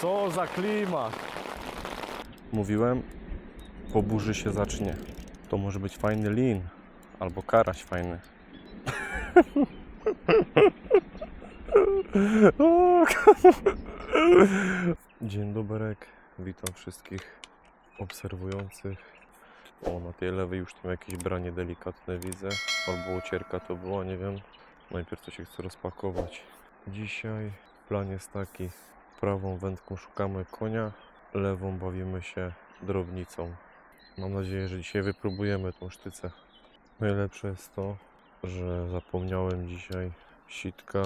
Co za klimat! Mówiłem, po burzy się zacznie. To może być fajny lin, albo karaś fajny. Dzień dobry, witam wszystkich obserwujących. O, na tej lewej już tam jakieś branie delikatne widzę, albo ucierka to była, nie wiem. Najpierw to się chcę rozpakować. Dzisiaj plan jest taki, prawą wędką szukamy konia, lewą bawimy się drobnicą. Mam nadzieję, że dzisiaj wypróbujemy tą sztycę. Najlepsze jest to, że zapomniałem dzisiaj sitka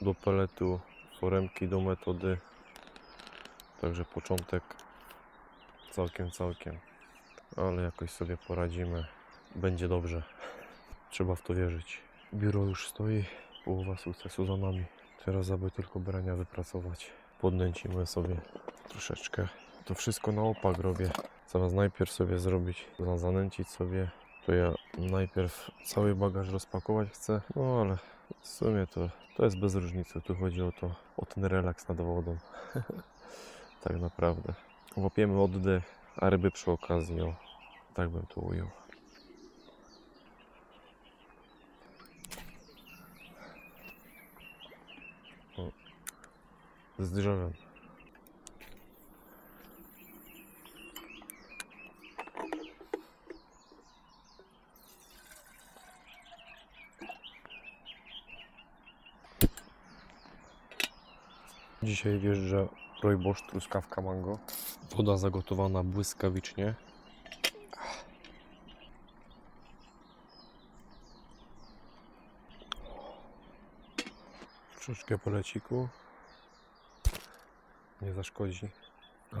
do peletu, foremki do metody. Także początek całkiem, całkiem. Ale jakoś sobie poradzimy. Będzie dobrze. Trzeba w to wierzyć. Biuro już stoi. Połowa sukcesu za nami. Teraz aby tylko brania wypracować. Podnęcimy sobie troszeczkę. To wszystko na opak robię. Zamiast najpierw sobie zrobić, za- zanęcić sobie, to ja najpierw cały bagaż rozpakować chcę. No ale w sumie to, to jest bez różnicy. Tu chodzi o to, o ten relaks nad wodą. tak naprawdę. Łapiemy oddech, a ryby przy okazji, o, tak bym to ujął. Z drzewem. Dzisiaj wjeżdża rojbosz, truskawka mango. Woda zagotowana błyskawicznie. Troszeczkę poleciku. Nie zaszkodzi.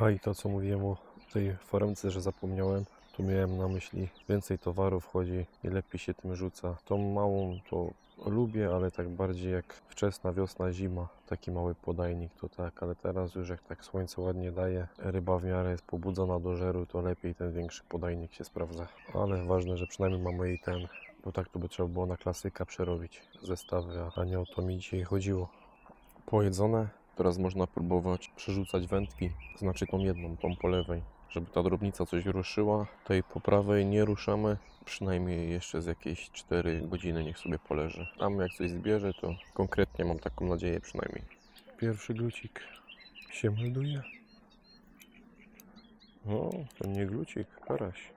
A i to co mówiłem o tej foremce, że zapomniałem, tu miałem na myśli więcej towaru wchodzi i lepiej się tym rzuca. Tą małą to lubię, ale tak bardziej jak wczesna wiosna, zima. Taki mały podajnik to tak, ale teraz już jak tak słońce ładnie daje, ryba w miarę jest pobudzona do żeru, to lepiej ten większy podajnik się sprawdza. Ale ważne, że przynajmniej mamy i ten, bo tak to by trzeba było na klasyka przerobić zestawy, a nie o to mi dzisiaj chodziło. Pojedzone, teraz można próbować przerzucać wędki, znaczy tą jedną, tą po lewej żeby ta drobnica coś ruszyła. Tej po prawej nie ruszamy. Przynajmniej jeszcze z jakieś 4 godziny niech sobie poleży. Tam jak coś zbierze, to konkretnie mam taką nadzieję przynajmniej. Pierwszy glucik się melduje. O, to nie glucik, karaś.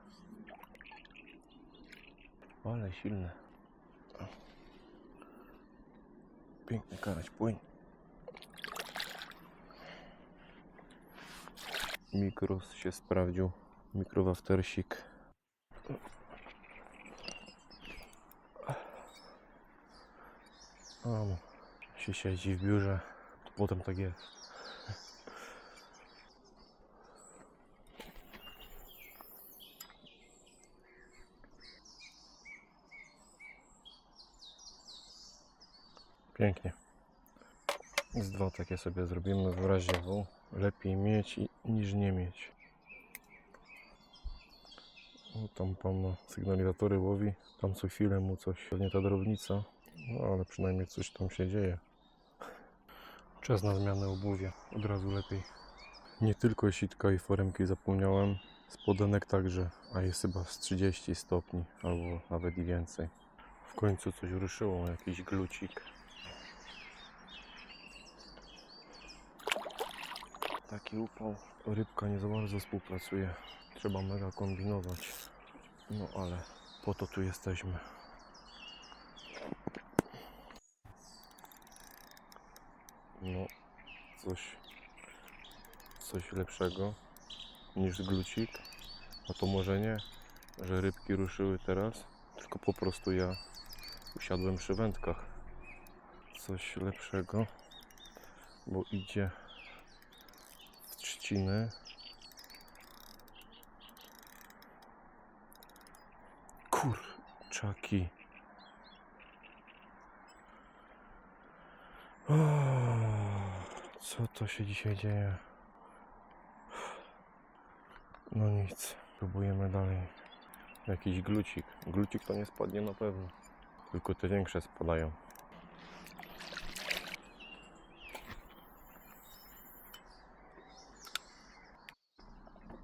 Ale silny. Piękny karaś, płyń. Mikros się sprawdził. Mikrowaftersik. Mam się siedzi w biurze, potem tak jest. Pięknie. Z dwa takie sobie zrobimy w razie W. Lepiej mieć niż nie mieć. O, tam pan sygnalizatory łowi. Tam co chwilę mu coś, pewnie ta drobnica. No ale przynajmniej coś tam się dzieje. Czas na zmianę obuwia. Od razu lepiej. Nie tylko sitka i foremki zapomniałem. Spodenek także, a jest chyba z 30 stopni albo nawet i więcej. W końcu coś ruszyło, jakiś glucik. Taki upał. Rybka nie za bardzo współpracuje. Trzeba mega kombinować. No ale po to tu jesteśmy. No, coś, coś lepszego niż glucik. A to może nie, że rybki ruszyły teraz, tylko po prostu ja usiadłem przy wędkach. Coś lepszego, bo idzie trzciny. Kurczaki. O, Co to się dzisiaj dzieje? No nic, próbujemy dalej. Jakiś glucik. Glucik to nie spadnie na pewno. Tylko te większe spadają.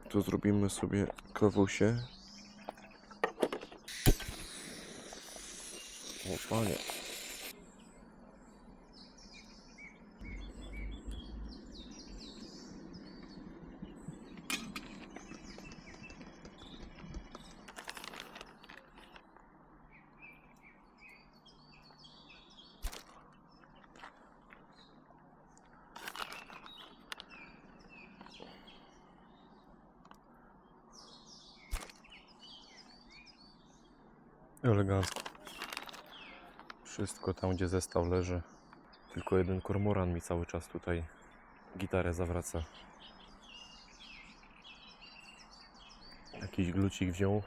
To zrobimy sobie kawusie. O panie. Elegancko. Wszystko tam, gdzie zestaw leży. Tylko jeden kormoran mi cały czas tutaj gitarę zawraca. Jakiś glucik wziął.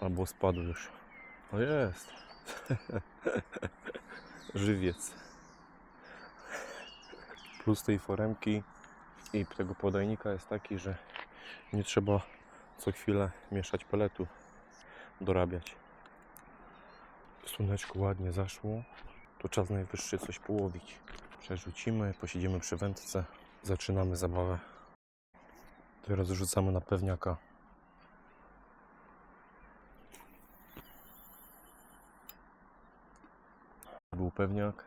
Albo spadł już. O jest. Żywiec. Plus tej foremki i tego podajnika jest taki, że nie trzeba co chwilę mieszać peletu dorabiać. Słoneczko ładnie zaszło, to czas najwyższy coś połowić. Przerzucimy, posiedzimy przy wędce, zaczynamy zabawę. Teraz rzucamy na pewniaka. Był pewniak,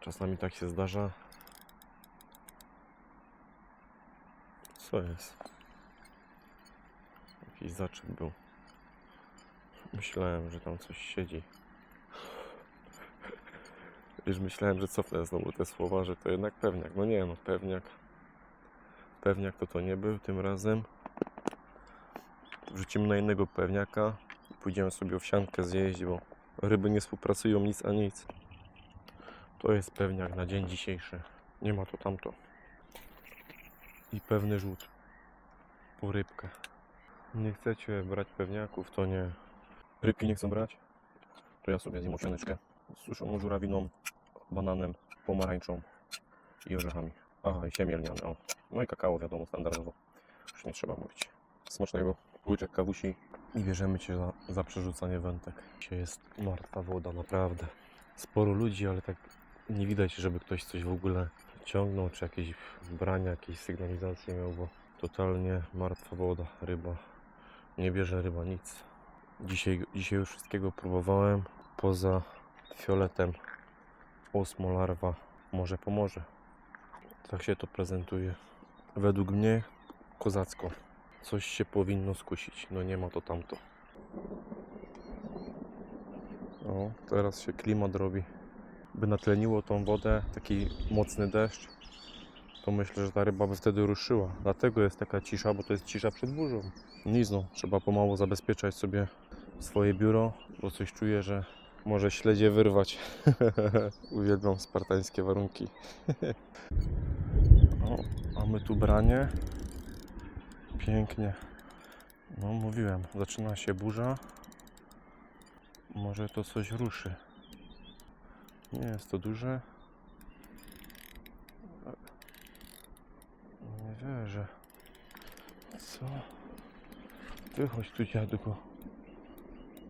czasami tak się zdarza. Co jest? Jakiś zaczep był. Myślałem, że tam coś siedzi. Już myślałem, że cofnę znowu te słowa, że to jednak pewniak. No nie, no pewniak. Pewniak to to nie był tym razem. Wrzucimy na innego pewniaka i pójdziemy sobie owsiankę zjeść, bo ryby nie współpracują nic a nic. To jest pewniak na dzień dzisiejszy. Nie ma to tamto. I pewny rzut. Po rybkę. Nie chcecie brać pewniaków, to nie. Rybki nie chcą brać? To ja sobie zjem owsianeczkę z suszoną żurawiną, bananem, pomarańczą i orzechami. Aha, i siemię lniane, o. No i kakao, wiadomo, standardowo. Już nie trzeba mówić. Smacznego. Łyczek kawusi i bierzemy Cię za, za przerzucanie wędek. Dzisiaj jest martwa woda, naprawdę. Sporo ludzi, ale tak nie widać, żeby ktoś coś w ogóle ciągnął, czy jakieś brania, jakieś sygnalizacje miał, bo totalnie martwa woda, ryba. Nie bierze ryba nic. Dzisiaj, dzisiaj już wszystkiego próbowałem, poza fioletem osmolarwa może pomoże. Tak się to prezentuje. Według mnie kozacko. Coś się powinno skusić. No nie ma to tamto. O, teraz się klimat robi. By natleniło tą wodę, taki mocny deszcz, to myślę, że ta ryba by wtedy ruszyła. Dlatego jest taka cisza, bo to jest cisza przed burzą. Nic no, trzeba pomału zabezpieczać sobie swoje biuro, bo coś czuję, że może śledzie wyrwać. Uwielbiam spartańskie warunki. o, mamy tu branie. Pięknie. No mówiłem, zaczyna się burza. Może to coś ruszy. Nie jest to duże. Nie wierzę. Co? Wychodź tu dziadku.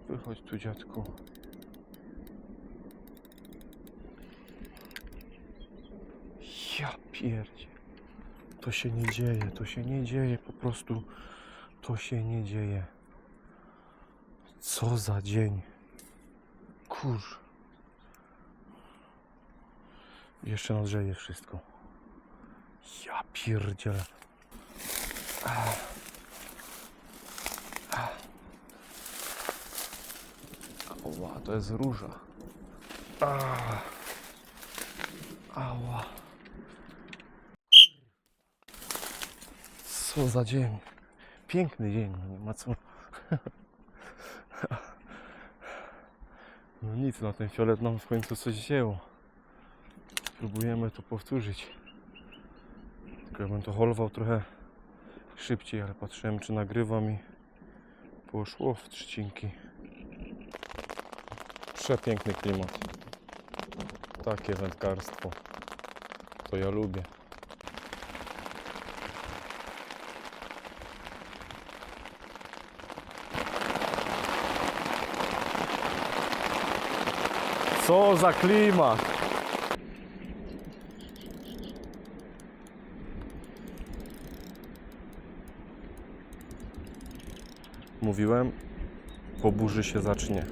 Wychodź tu dziadku. Ja pierdzie. To się nie dzieje, to się nie dzieje, po prostu to się nie dzieje. Co za dzień. Kurz. Jeszcze nadrzeje wszystko. Ja pierdzielę. Ach. Ała, to jest róża. Ach. Ała. Co za dzień. Piękny dzień, nie ma co. No nic, na ten fiolet nam w końcu coś wzięło. Spróbujemy to powtórzyć. Tylko ja bym to holował trochę szybciej, ale patrzyłem czy nagrywam i poszło w trzcinki. Przepiękny klimat. Takie wędkarstwo. To ja lubię. Co za klimat! Mówiłem, po burzy się zacznie.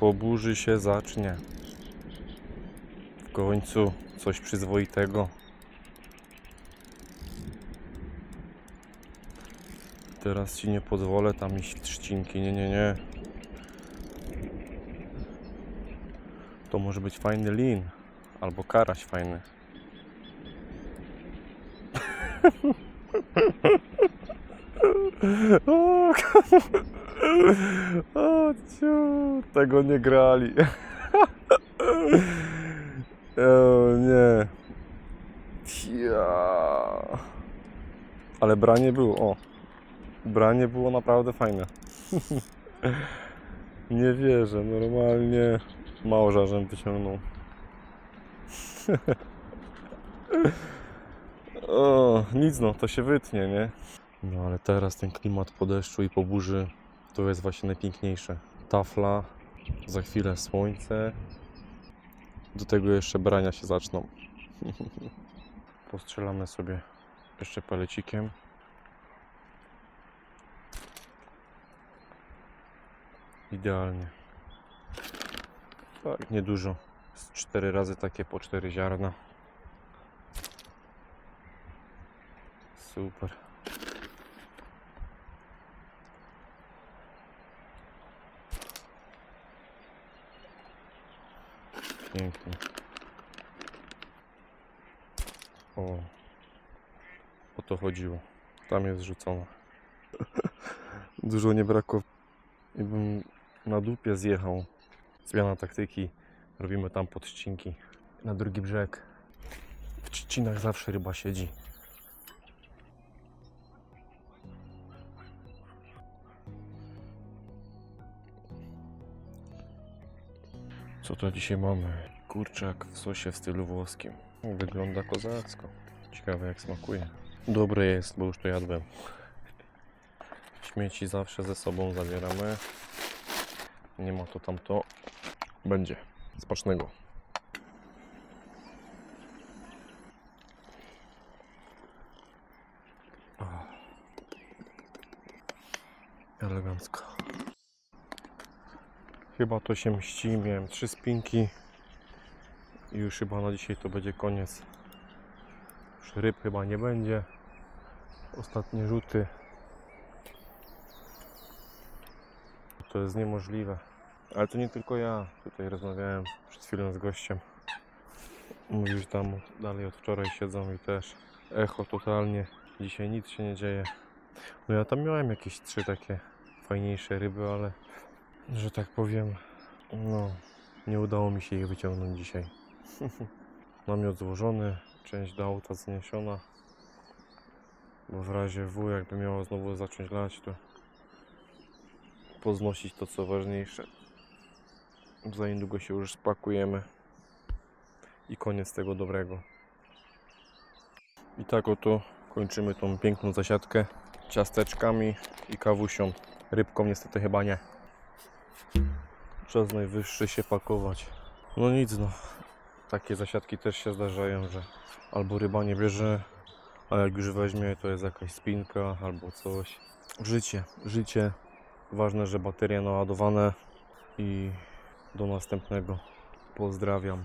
Po burzy się zacznie. W końcu coś przyzwoitego. Teraz ci nie pozwolę tam iść trzcinki. Nie, nie, nie. To może być fajny lin. Albo karaś fajny. O, o ciu, tego nie grali. O nie. Ale branie było, o. Branie było naprawdę fajne. Nie wierzę, normalnie małżarzem wyciągnął. O, nic no, to się wytnie, nie? No ale teraz ten klimat po deszczu i po burzy to jest właśnie najpiękniejsze. Tafla, za chwilę słońce. Do tego jeszcze brania się zaczną. Postrzelamy sobie jeszcze palecikiem. Idealnie. Tak, niedużo. Z cztery razy takie po cztery ziarna. Super. Pięknie. O. O to chodziło. Tam jest rzucone. Dużo nie brakło. I bym na dupie zjechał. Zmiana taktyki. Robimy tam podścinki. Na drugi brzeg. W trzcinach zawsze ryba siedzi. Co to dzisiaj mamy? Kurczak w sosie w stylu włoskim. Wygląda kozacko. Ciekawe jak smakuje. Dobre jest, bo już to jadłem. Śmieci zawsze ze sobą zabieramy. Nie ma to tamto. Będzie. Smacznego. Elegancko. Chyba to się mści. Miałem trzy spinki. I już chyba na dzisiaj to będzie koniec. Już ryb chyba nie będzie. Ostatnie rzuty. To jest niemożliwe. Ale to nie tylko ja. Tutaj rozmawiałem przed chwilą z gościem. Mówił, że tam dalej od wczoraj siedzą i też echo totalnie. Dzisiaj nic się nie dzieje. No ja tam miałem jakieś trzy takie fajniejsze ryby, ale że tak powiem, no nie udało mi się ich wyciągnąć dzisiaj. Namiot złożony, część do auta zniesiona. Bo w razie W, jakby miało znowu zacząć lać, to poznosić to co ważniejsze. Za niedługo się już spakujemy. I koniec tego dobrego. I tak oto kończymy tą piękną zasiadkę ciasteczkami i kawusią. Rybką niestety chyba nie. Czas najwyższy się pakować. No nic no. Takie zasiadki też się zdarzają, że albo ryba nie bierze, a jak już weźmie, to jest jakaś spinka albo coś. Życie, życie. Ważne, że baterie naładowane i do następnego. Pozdrawiam.